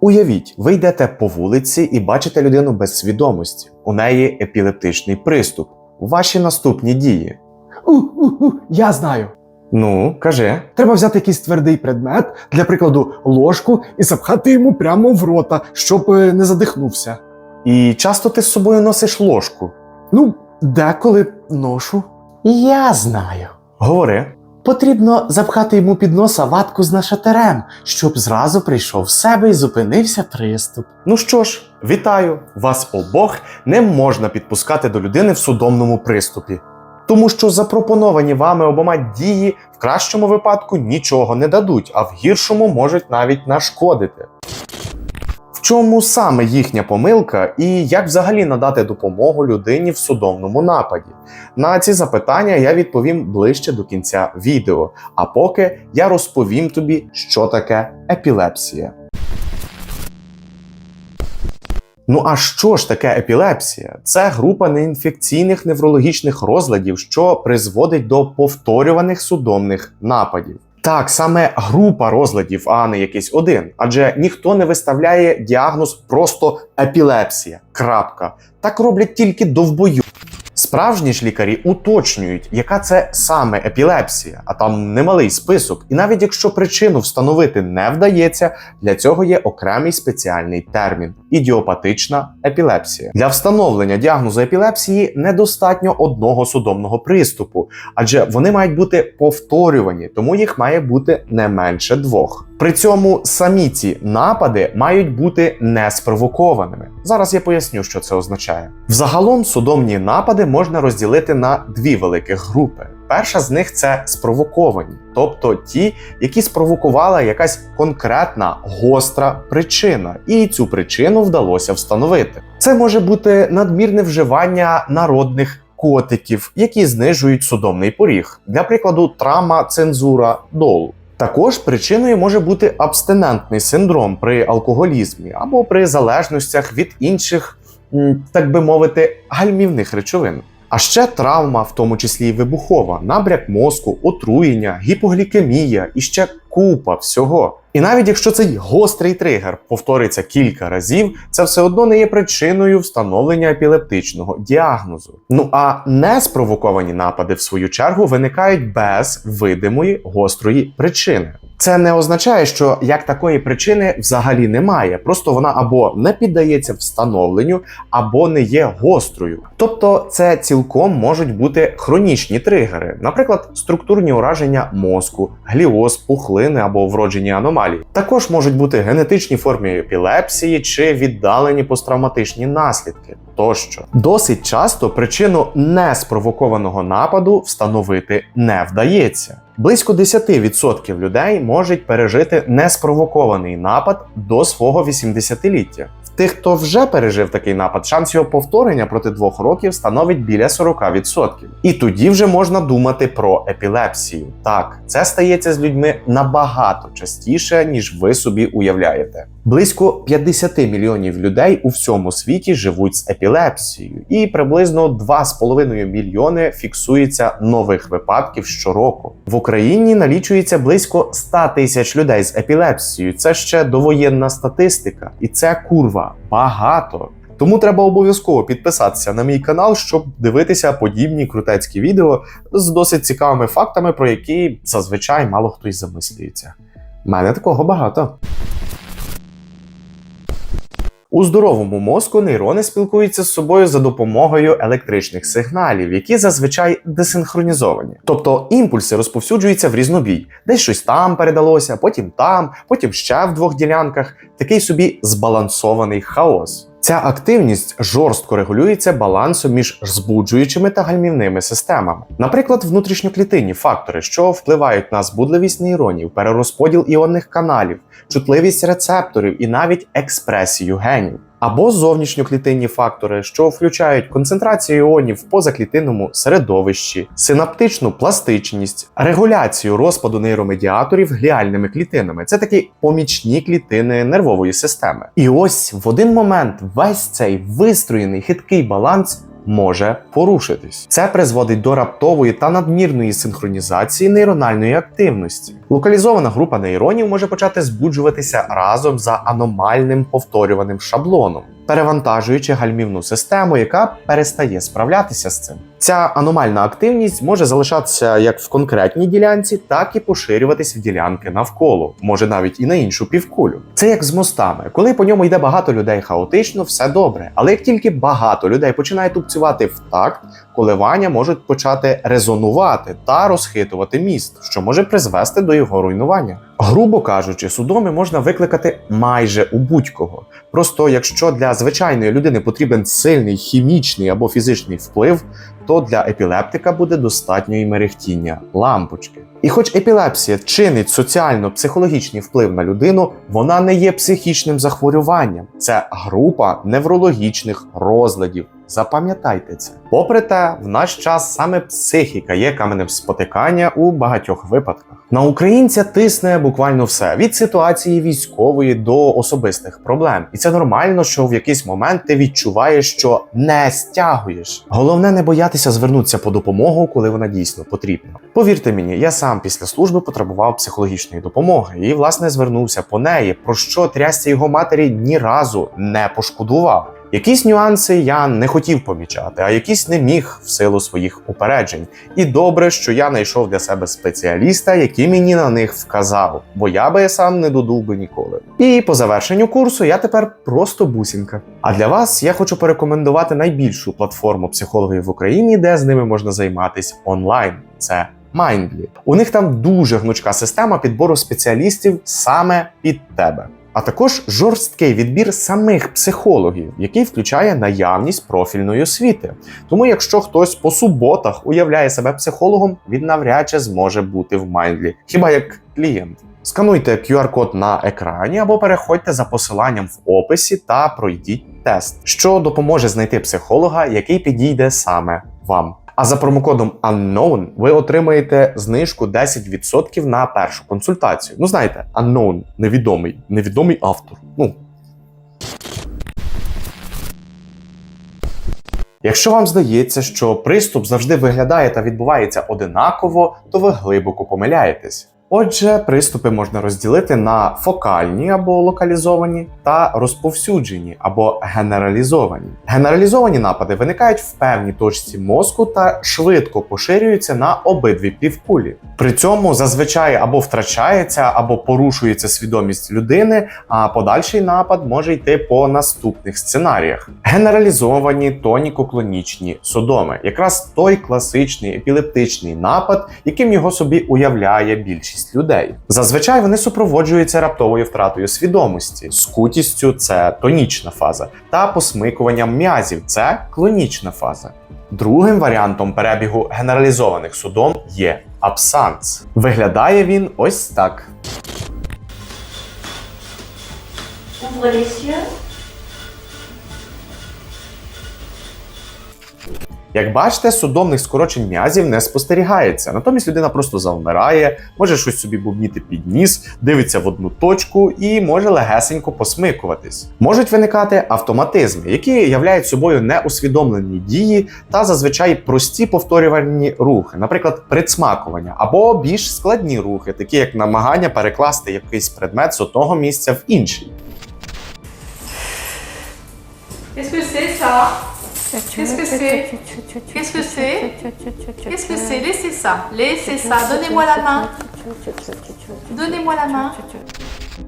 Уявіть, ви йдете по вулиці і бачите людину без свідомості. У неї епілептичний приступ. Ваші наступні дії. У-у-у, я знаю. Ну, кажи. Треба взяти якийсь твердий предмет, для прикладу, ложку, і запхати йому прямо в рота, щоб е, не задихнувся. І часто ти з собою носиш ложку. Ну, деколи ношу. Я знаю. Говори. Потрібно запхати йому під носа ватку з нашатирем, щоб зразу прийшов в себе і зупинився приступ. Ну що ж, вітаю! Вас обох не можна підпускати до людини в судомному приступі. Тому що запропоновані вами обома дії в кращому випадку нічого не дадуть, а в гіршому можуть навіть нашкодити. Чому саме їхня помилка і як взагалі надати допомогу людині в судомному нападі? На ці запитання я відповім ближче до кінця відео. А поки я розповім тобі, що таке епілепсія. Ну а що ж таке епілепсія? Це група неінфекційних неврологічних розладів, що призводить до повторюваних судомних нападів. Так, саме група розладів, а не якийсь один. Адже ніхто не виставляє діагноз просто епілепсія. Крапка. Так роблять тільки довбою. Справжні ж лікарі уточнюють, яка це саме епілепсія, а там немалий список. І навіть якщо причину встановити не вдається, для цього є окремий спеціальний термін ідіопатична епілепсія. Для встановлення діагнозу епілепсії недостатньо одного судомного приступу, адже вони мають бути повторювані, тому їх має бути не менше двох. При цьому самі ці напади мають бути неспровокованими. Зараз я поясню, що це означає. Взагалом судомні напади можна розділити на дві великих групи. Перша з них це спровоковані, тобто ті, які спровокувала якась конкретна гостра причина, і цю причину вдалося встановити. Це може бути надмірне вживання народних котиків, які знижують судомний поріг, для прикладу, травма, цензура, долу. Також причиною може бути абстинентний синдром при алкоголізмі або при залежностях від інших, так би мовити, гальмівних речовин. А ще травма, в тому числі і вибухова, набряк мозку, отруєння, гіпоглікемія і ще купа всього. І навіть якщо цей гострий тригер повториться кілька разів, це все одно не є причиною встановлення епілептичного діагнозу. Ну а неспровоковані напади, в свою чергу, виникають без видимої гострої причини. Це не означає, що як такої причини взагалі немає, просто вона або не піддається встановленню, або не є гострою. Тобто, це цілком можуть бути хронічні тригери, наприклад, структурні ураження мозку, гліоз, пухлини або вроджені аномалії. Також можуть бути генетичні форми епілепсії чи віддалені посттравматичні наслідки. Тощо досить часто причину неспровокованого нападу встановити не вдається. Близько 10% людей можуть пережити неспровокований напад до свого 80-ліття. Тих, хто вже пережив такий напад, шанс його повторення проти двох років становить біля 40%. І тоді вже можна думати про епілепсію. Так, це стається з людьми набагато частіше, ніж ви собі уявляєте. Близько 50 мільйонів людей у всьому світі живуть з епілепсією, і приблизно 2,5 мільйони фіксується нових випадків щороку. В Україні налічується близько 100 тисяч людей з епілепсією. Це ще довоєнна статистика, і це курва багато. Тому треба обов'язково підписатися на мій канал, щоб дивитися подібні крутецькі відео з досить цікавими фактами, про які зазвичай мало хто й замислюється. Мене такого багато. У здоровому мозку нейрони спілкуються з собою за допомогою електричних сигналів, які зазвичай десинхронізовані. Тобто імпульси розповсюджуються в різнобій. Десь щось там передалося, потім там, потім ще в двох ділянках. Такий собі збалансований хаос. Ця активність жорстко регулюється балансом між збуджуючими та гальмівними системами. Наприклад, внутрішньоклітинні фактори, що впливають на збудливість нейронів, перерозподіл іонних каналів, чутливість рецепторів і навіть експресію генів. Або зовнішньоклітинні фактори, що включають концентрацію іонів в позаклітинному середовищі, синаптичну пластичність, регуляцію розпаду нейромедіаторів гліальними клітинами. Це такі помічні клітини нервової системи. І ось в один момент весь цей вистроєний хиткий баланс може порушитись. Це призводить до раптової та надмірної синхронізації нейрональної активності. Локалізована група нейронів може почати збуджуватися разом за аномальним повторюваним шаблоном, перевантажуючи гальмівну систему, яка перестає справлятися з цим. Ця аномальна активність може залишатися як в конкретній ділянці, так і поширюватись в ділянки навколо, може навіть і на іншу півкулю. Це як з мостами. Коли по ньому йде багато людей хаотично, все добре. Але як тільки багато людей починає тупцювати в такт, коливання можуть почати резонувати та розхитувати міст, що може призвести до його руйнування. Грубо кажучи, судоми можна викликати майже у будь-кого. Просто якщо для звичайної людини потрібен сильний хімічний або фізичний вплив, то для епілептика буде достатньо і мерехтіння лампочки. І хоч епілепсія чинить соціально-психологічний вплив на людину, вона не є психічним захворюванням, це група неврологічних розладів. Запам'ятайте це. Попри те, в наш час саме психіка є каменем спотикання у багатьох випадках. На українця тисне буквально все від ситуації військової до особистих проблем, і це нормально, що в якийсь момент ти відчуваєш, що не стягуєш. Головне не боятися звернутися по допомогу, коли вона дійсно потрібна. Повірте мені, я сам після служби потребував психологічної допомоги і, власне, звернувся по неї, про що трясся його матері ні разу не пошкодував. Якісь нюанси я не хотів помічати, а якісь не міг в силу своїх упереджень. І добре, що я знайшов для себе спеціаліста, який мені на них вказав, бо я би сам не додув би ніколи. І по завершенню курсу я тепер просто бусінка. А для вас я хочу порекомендувати найбільшу платформу психологів в Україні, де з ними можна займатися онлайн. Це Mindly. У них там дуже гнучка система підбору спеціалістів саме під тебе. А також жорсткий відбір самих психологів, який включає наявність профільної освіти. Тому, якщо хтось по суботах уявляє себе психологом, він навряд чи зможе бути в Mindly, хіба як клієнт. Скануйте QR-код на екрані або переходьте за посиланням в описі та пройдіть тест, що допоможе знайти психолога, який підійде саме вам. А за промокодом Unknown ви отримаєте знижку 10% на першу консультацію. Ну знаєте, Unknown – невідомий, невідомий автор. Ну. Якщо вам здається, що приступ завжди виглядає та відбувається одинаково, то ви глибоко помиляєтесь. Отже, приступи можна розділити на фокальні або локалізовані та розповсюджені або генералізовані. Генералізовані напади виникають в певній точці мозку та швидко поширюються на обидві півкулі. При цьому зазвичай або втрачається, або порушується свідомість людини, а подальший напад може йти по наступних сценаріях. Генералізовані тонікоклонічні судоми, якраз той класичний епілептичний напад, яким його собі уявляє більшість людей. Зазвичай вони супроводжуються раптовою втратою свідомості, скутістю це тонічна фаза, та посмикуванням м'язів це клонічна фаза. Другим варіантом перебігу генералізованих судом є абсанс. Виглядає він ось так. Як бачите, судомних скорочень м'язів не спостерігається. Натомість людина просто завмирає, може щось собі бубніти під ніс, дивиться в одну точку і може легесенько посмикуватись. Можуть виникати автоматизми, які являють собою неусвідомлені дії та зазвичай прості повторювальні рухи, наприклад, присмакування, або більш складні рухи, такі як намагання перекласти якийсь предмет з одного місця в інший. Ça Qu'est-ce que c'est Qu'est-ce que c'est Qu'est-ce que c'est Laissez ça. Laissez ça. Donnez-moi la main. Donnez-moi la main.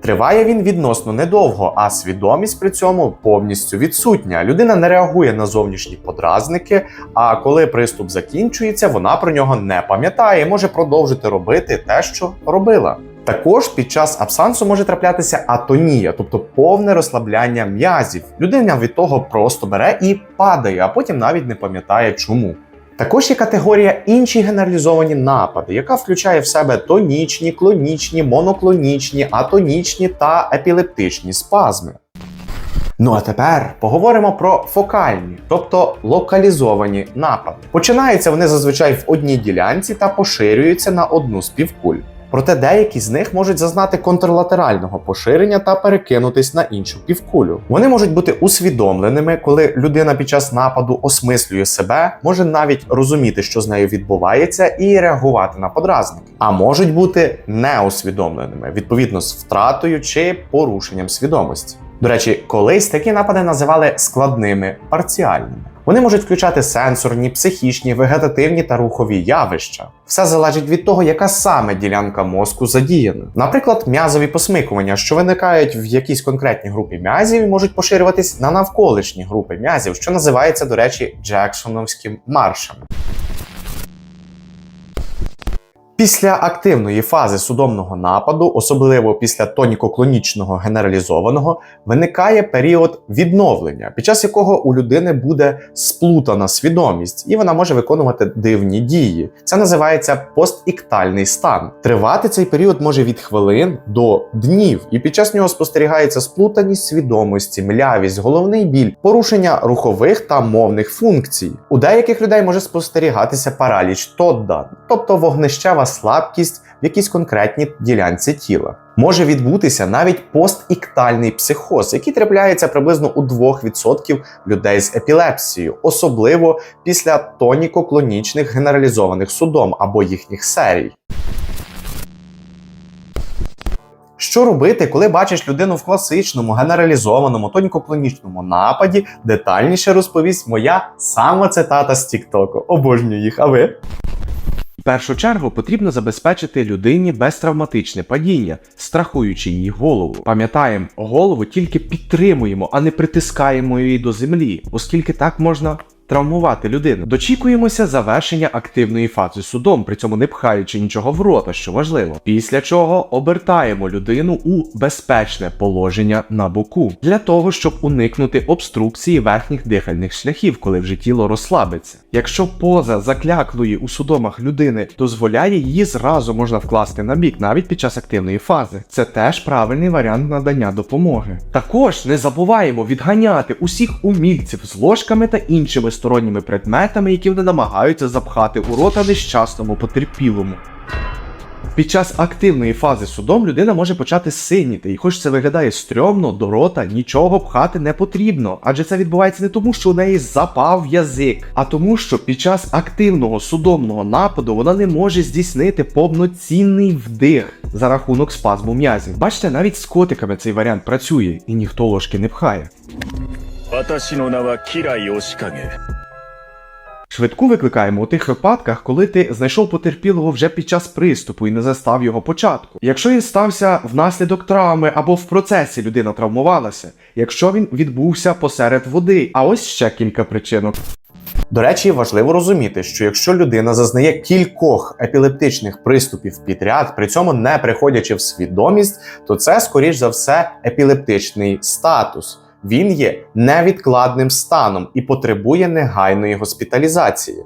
Триває він відносно недовго, а свідомість при цьому повністю відсутня. Людина не реагує на зовнішні подразники. А коли приступ закінчується, вона про нього не пам'ятає, і може продовжити робити те, що робила. Також під час абсансу може траплятися атонія, тобто повне розслабляння м'язів. Людина від того просто бере і падає, а потім навіть не пам'ятає чому. Також є категорія інші генералізовані напади, яка включає в себе тонічні, клонічні, моноклонічні, атонічні та епілептичні спазми. Ну а тепер поговоримо про фокальні, тобто локалізовані напади. Починаються вони зазвичай в одній ділянці та поширюються на одну з півкуль. Проте деякі з них можуть зазнати контрлатерального поширення та перекинутись на іншу півкулю. Вони можуть бути усвідомленими, коли людина під час нападу осмислює себе, може навіть розуміти, що з нею відбувається, і реагувати на подразники. А можуть бути неусвідомленими, відповідно з втратою чи порушенням свідомості. До речі, колись такі напади називали складними парціальними. Вони можуть включати сенсорні, психічні, вегетативні та рухові явища. Все залежить від того, яка саме ділянка мозку задіяна. Наприклад, м'язові посмикування, що виникають в якійсь конкретній групі м'язів, можуть поширюватись на навколишні групи м'язів, що називається, до речі, Джексоновським маршем. Після активної фази судомного нападу, особливо після тоніко-клонічного генералізованого, виникає період відновлення, під час якого у людини буде сплутана свідомість, і вона може виконувати дивні дії. Це називається постіктальний стан. Тривати цей період може від хвилин до днів, і під час нього спостерігається сплутаність свідомості, млявість, головний біль, порушення рухових та мовних функцій. У деяких людей може спостерігатися параліч Тодда, тобто вогнищева слабкість в якійсь конкретній ділянці тіла. Може відбутися навіть постіктальний психоз, який трапляється приблизно у 2% людей з епілепсією, особливо після тоніко-клонічних генералізованих судом або їхніх серій. Що робити, коли бачиш людину в класичному, генералізованому, тонько-клонічному нападі, детальніше розповість моя сама цитата з Тіктоку. Обожнюю їх, а ви? Першу чергу потрібно забезпечити людині безтравматичне падіння, страхуючи її голову. Пам'ятаємо, голову тільки підтримуємо, а не притискаємо її до землі, оскільки так можна. Травмувати людину. Дочікуємося завершення активної фази судом, при цьому не пхаючи нічого в рота, що важливо. Після чого обертаємо людину у безпечне положення на боку для того, щоб уникнути обструкції верхніх дихальних шляхів, коли вже тіло розслабиться. Якщо поза закляклої у судомах людини дозволяє, її зразу можна вкласти на бік, навіть під час активної фази. Це теж правильний варіант надання допомоги. Також не забуваємо відганяти усіх умільців з ложками та іншими сторонніми предметами, які вони намагаються запхати у рота нещасному потерпілому. Під час активної фази судом людина може почати синіти, і хоч це виглядає стрьомно, до рота нічого пхати не потрібно, адже це відбувається не тому, що у неї запав язик, а тому, що під час активного судомного нападу вона не може здійснити повноцінний вдих за рахунок спазму м'язів. Бачите, навіть з котиками цей варіант працює, і ніхто ложки не пхає. 私の名はキライ押影 Швидку викликаємо у тих випадках, коли ти знайшов потерпілого вже під час приступу і не застав його початку. Якщо він стався внаслідок травми або в процесі людина травмувалася, якщо він відбувся посеред води, а ось ще кілька причинок. До речі, важливо розуміти, що якщо людина зазнає кількох епілептичних приступів підряд, при цьому не приходячи в свідомість, то це, скоріш за все, епілептичний статус. Він є невідкладним станом і потребує негайної госпіталізації.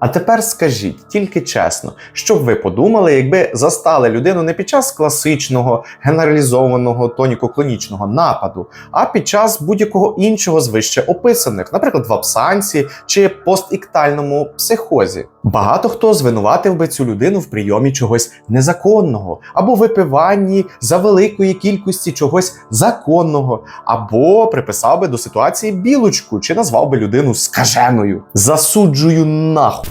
А тепер скажіть тільки чесно, що б ви подумали, якби застали людину не під час класичного генералізованого тоніко-клонічного нападу, а під час будь-якого іншого з вище описаних, наприклад, в абсанці чи постіктальному психозі. Багато хто звинуватив би цю людину в прийомі чогось незаконного, або випиванні за великої кількості чогось законного, або приписав би до ситуації білочку, чи назвав би людину скаженою. Засуджую нахуй.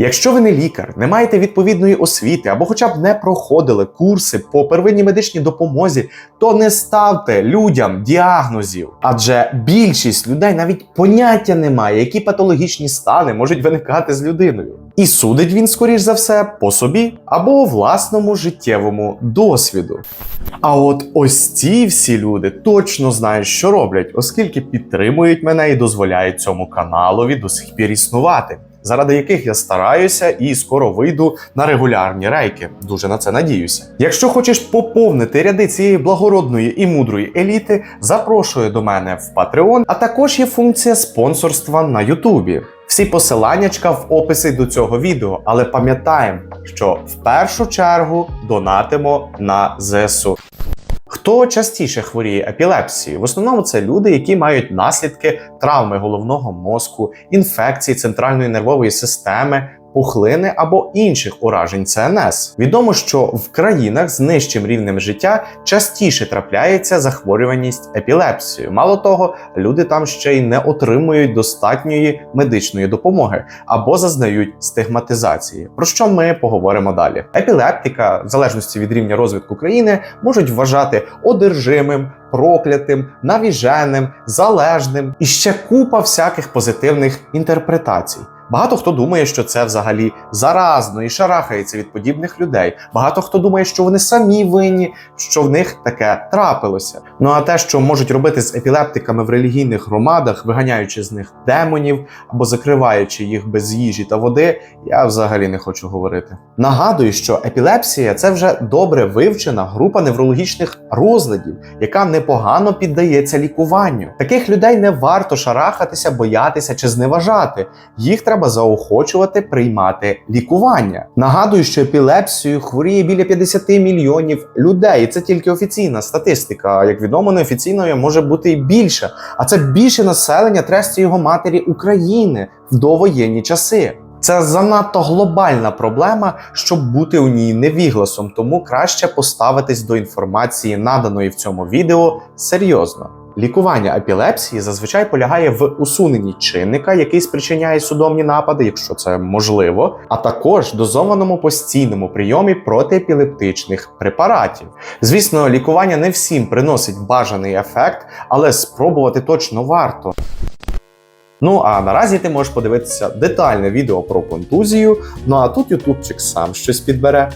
Якщо ви не лікар, не маєте відповідної освіти або хоча б не проходили курси по первинній медичній допомозі, то не ставте людям діагнозів. Адже більшість людей навіть поняття не має, які патологічні стани можуть виникати з людиною. І судить він, скоріш за все, по собі або власному життєвому досвіду. А от ось ці всі люди точно знають, що роблять, оскільки підтримують мене і дозволяють цьому каналові до сих пір існувати заради яких я стараюся і скоро вийду на регулярні рейки. Дуже на це надіюся. Якщо хочеш поповнити ряди цієї благородної і мудрої еліти, запрошую до мене в Patreon, а також є функція спонсорства на Ютубі. Всі посиланнячка в описі до цього відео, але пам'ятаємо, що в першу чергу донатимо на ЗСУ. Хто частіше хворіє епілепсією? В основному це люди, які мають наслідки травми головного мозку, інфекції центральної нервової системи, пухлини або інших уражень ЦНС. Відомо, що в країнах з нижчим рівнем життя частіше трапляється захворюваність епілепсією. Мало того, люди там ще й не отримують достатньої медичної допомоги або зазнають стигматизації. Про що ми поговоримо далі. Епілептика, в залежності від рівня розвитку країни, можуть вважати одержимим, проклятим, навіженим, залежним і ще купа всяких позитивних інтерпретацій. Багато хто думає, що це взагалі заразно і шарахається від подібних людей. Багато хто думає, що вони самі винні, що в них таке трапилося. Ну а те, що можуть робити з епілептиками в релігійних громадах, виганяючи з них демонів або закриваючи їх без їжі та води, я взагалі не хочу говорити. Нагадую, що епілепсія це вже добре вивчена група неврологічних розладів, яка непогано піддається лікуванню. Таких людей не варто шарахатися, боятися чи зневажати. Їх треба заохочувати приймати лікування. Нагадую, що епілепсією хворіє біля 50 мільйонів людей. І це тільки офіційна статистика. Як відомо, неофіційною може бути і більше. А це більше населення тресті його матері України в довоєнні часи. Це занадто глобальна проблема, щоб бути у ній невігласом, тому краще поставитись до інформації, наданої в цьому відео, серйозно. Лікування епілепсії зазвичай полягає в усуненні чинника, який спричиняє судомні напади, якщо це можливо, а також дозованому постійному прийомі протиепілептичних препаратів. Звісно, лікування не всім приносить бажаний ефект, але спробувати точно варто. Ну а наразі ти можеш подивитися детальне відео про контузію. Ну а тут ютубчик сам щось підбере.